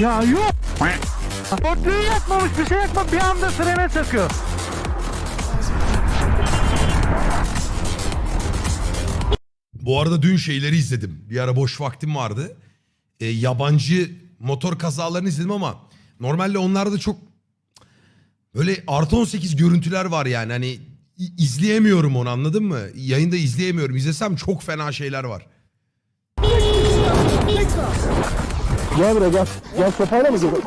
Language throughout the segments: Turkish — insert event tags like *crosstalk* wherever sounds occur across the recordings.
Ya yok. Dörtlüğü yakmamış bir şey yakma bir anda frene çakıyor. Bu arada dün şeyleri izledim. Bir ara boş vaktim vardı. E, yabancı motor kazalarını izledim ama normalde onlarda çok böyle artı 18 görüntüler var yani. Hani izleyemiyorum onu anladın mı? Yayında izleyemiyorum. İzlesem çok fena şeyler var. Gel buraya gel. Gel sopayla mı geliyor?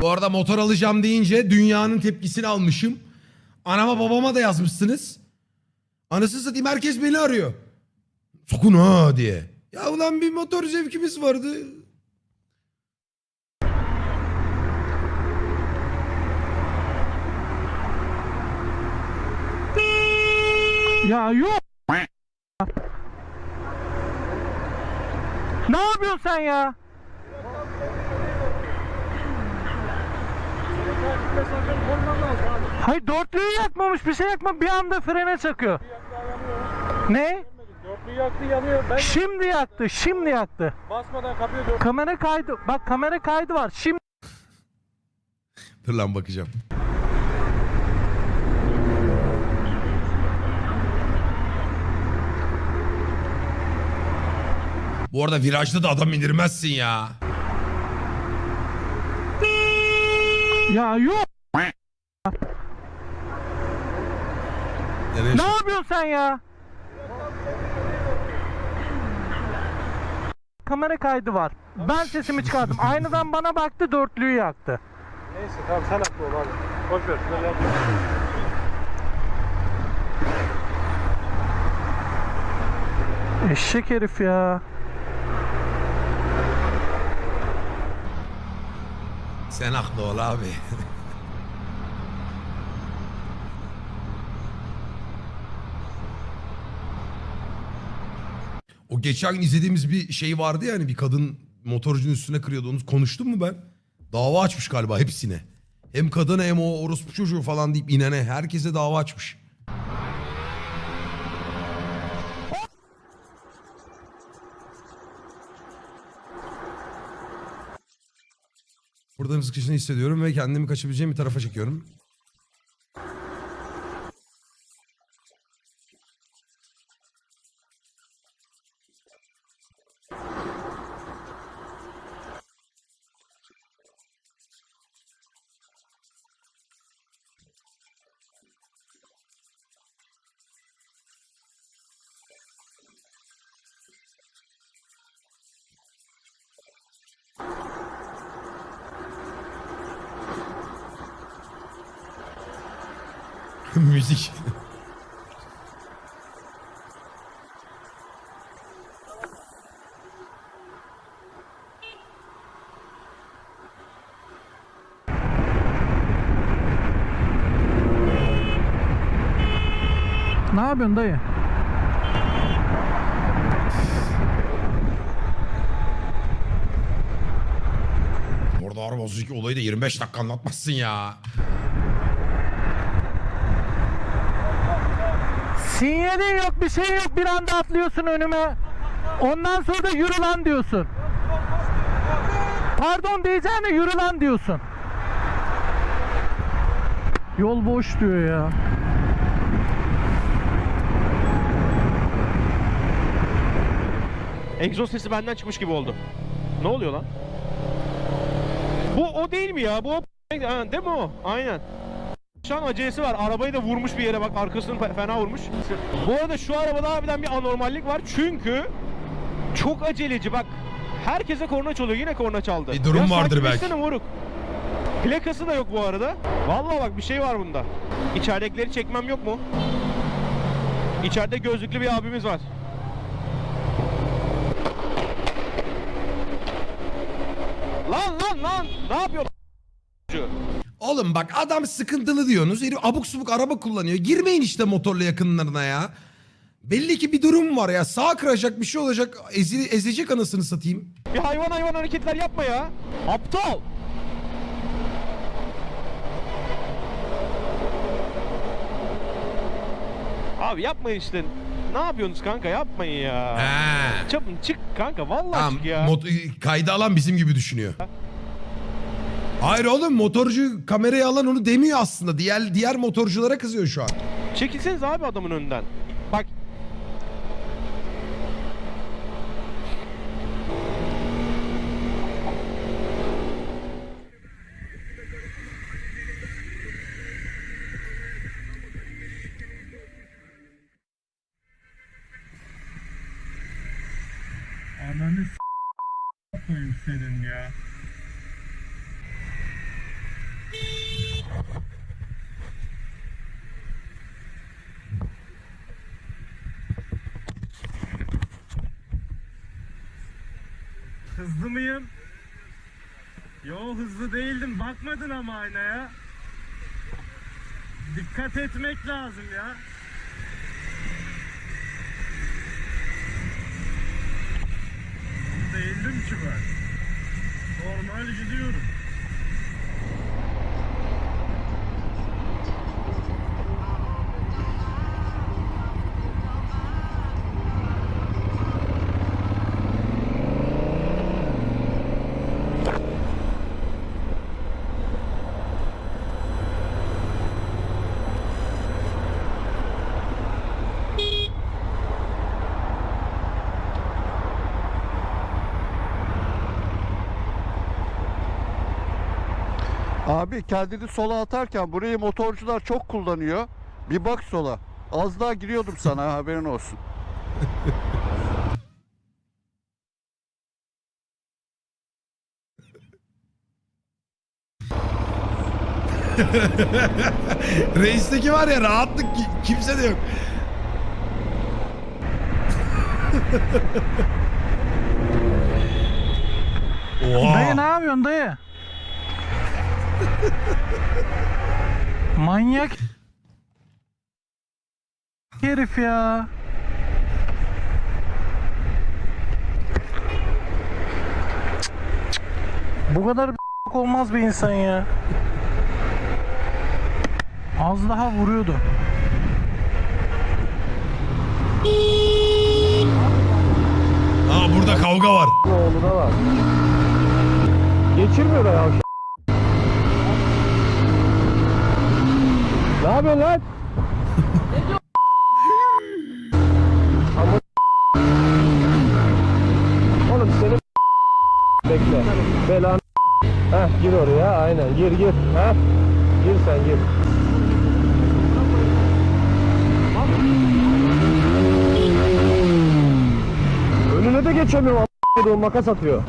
Bu arada motor alacağım deyince dünyanın tepkisini almışım. Anama babama da yazmışsınız. Anasını satayım herkes beni arıyor. Sokun ha diye. Ya ulan bir motor zevkimiz vardı. Ya yok. Ne yapıyorsun sen ya? Hayır dörtlüğü yakmamış bir şey yakma bir anda frene çakıyor. Ne? Dörtlüğü yaktı yanıyor. Ben Şimdi yaktı, şimdi yaktı. basmadan kapıyı dört. Kamera kaydı, bak kamera kaydı var. Şimdi Dur lan bakacağım. Bu arada virajda da adam indirmezsin ya. ya yok. Yani Ne yapıyorsun sen ya? Kamera kaydı var. Ben sesimi çıkardım. Aynadan bana baktı, dörtlüğü yaktı. Neyse tamam sen haklı ol abi. Boş ver şunları yapma. Eşek herif ya. Sen haklı ol abi. *laughs* o geçen gün izlediğimiz bir şey vardı ya hani bir kadın motorcunun üstüne kırıyordu. Onu konuştum mu ben? Dava açmış galiba hepsine. Hem kadına hem o orospu çocuğu falan deyip inene herkese dava açmış. Buradan sıkışını hissediyorum ve kendimi kaçabileceğim bir tarafa çekiyorum. *laughs* Müzik. Ne yapıyorsun dayı? Orada araba olayı da 25 dakika anlatmazsın ya. Sinyalin yok, bir şey yok. Bir anda atlıyorsun önüme. Ondan sonra da yürü lan diyorsun. Pardon diyeceğine yürü lan diyorsun. Yol boş diyor ya. Egzoz sesi benden çıkmış gibi oldu. Ne oluyor lan? Bu o değil mi ya? Bu o değil mi o? Aynen. Şu an acelesi var. Arabayı da vurmuş bir yere bak arkasını fe- fena vurmuş. Bu arada şu arabada harbiden bir anormallik var. Çünkü çok aceleci bak. Herkese korna çalıyor. Yine korna çaldı. Bir durum vardır belki. moruk. Plakası da yok bu arada. Vallahi bak bir şey var bunda. İçeridekileri çekmem yok mu? İçeride gözlüklü bir abimiz var. Lan lan lan! Ne yapıyor? Oğlum bak adam sıkıntılı diyorsunuz. Herif abuk subuk araba kullanıyor. Girmeyin işte motorla yakınlarına ya. Belli ki bir durum var ya. Sağ kıracak bir şey olacak. Ezi, ezecek anasını satayım. Bir hayvan hayvan hareketler yapma ya. Aptal. Abi yapmayın işte. Ne yapıyorsunuz kanka yapmayın ya. He. Çabuk çık kanka vallahi Tamam, çık ya. mod- kayda alan bizim gibi düşünüyor. Hayır oğlum motorcu kamerayı alan onu demiyor aslında. Diğer diğer motorculara kızıyor şu an. Çekilseniz abi adamın önünden. Bak Ananı s- koyayım senin ya. Hızlı mıyım? Yo hızlı değildim. Bakmadın ama aynaya. Dikkat etmek lazım ya. Değildim ki ben. Normal gidiyorum. Abi kendini sola atarken burayı motorcular çok kullanıyor. Bir bak sola. Az daha giriyordum sana *laughs* haberin olsun. *laughs* Reisteki var ya rahatlık ki- kimse de yok. Dayı ne Oha. yapıyorsun dayı? Manyak herif ya. Bu kadar *laughs* olmaz bir insan ya. Az daha vuruyordu. Aa burada kavga var. Oğlu da var. Geçirmiyor da ya. Ne yapıyorsun lan? Ama Oğlum senin bekle. Belan Heh gir oraya aynen gir gir. Heh. Gir sen gir. Önüne de geçemiyorum. makas atıyor.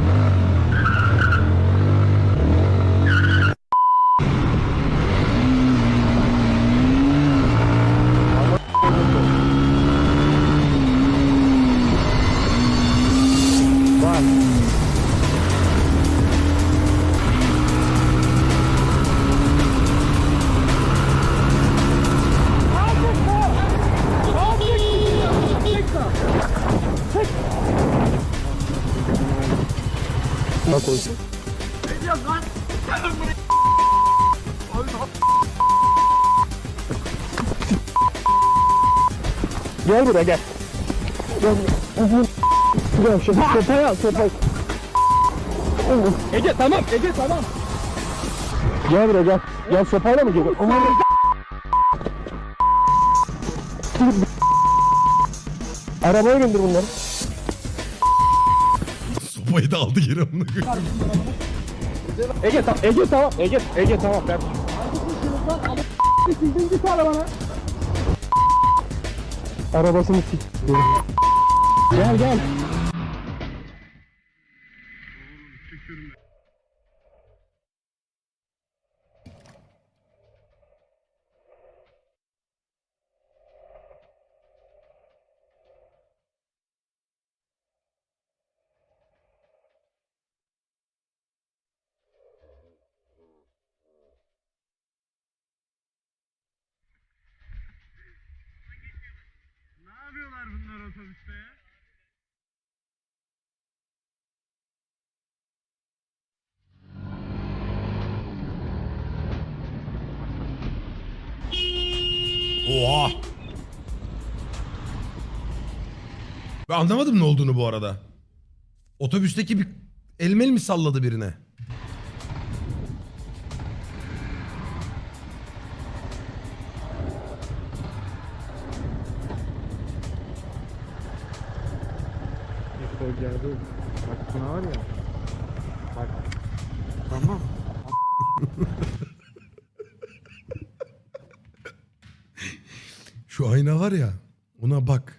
Gel buraya gel. Gel buraya. Gel şu sopayı al sopayı. Ege tamam Ege tamam. Gel buraya gel. Gel sopayla mı geliyor? Aman Arabaya bindir bunları. Sopayı da aldı geri amına koyayım. Ege tamam, Ege tamam, Ege, Ege tamam. Ben... Arabasını sik. Gel gel. Ne galiba ya. Oha. Ben anlamadım ne olduğunu bu arada. Otobüsteki bir elmel mi salladı birine? İşte geldi. Bak sana var ya. Bak. Tamam. *laughs* Şu ayna var ya ona bak.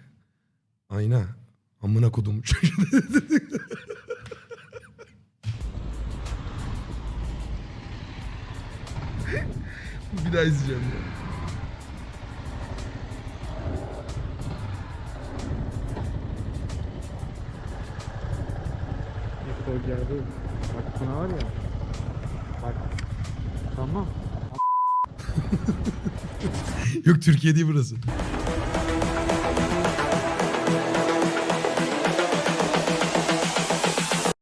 Ayna. Amına kodum. *laughs* bir daha izleyeceğim ya. İşte geldi. Bak sana var ya. Bak. Tamam. Yok Türkiye değil burası.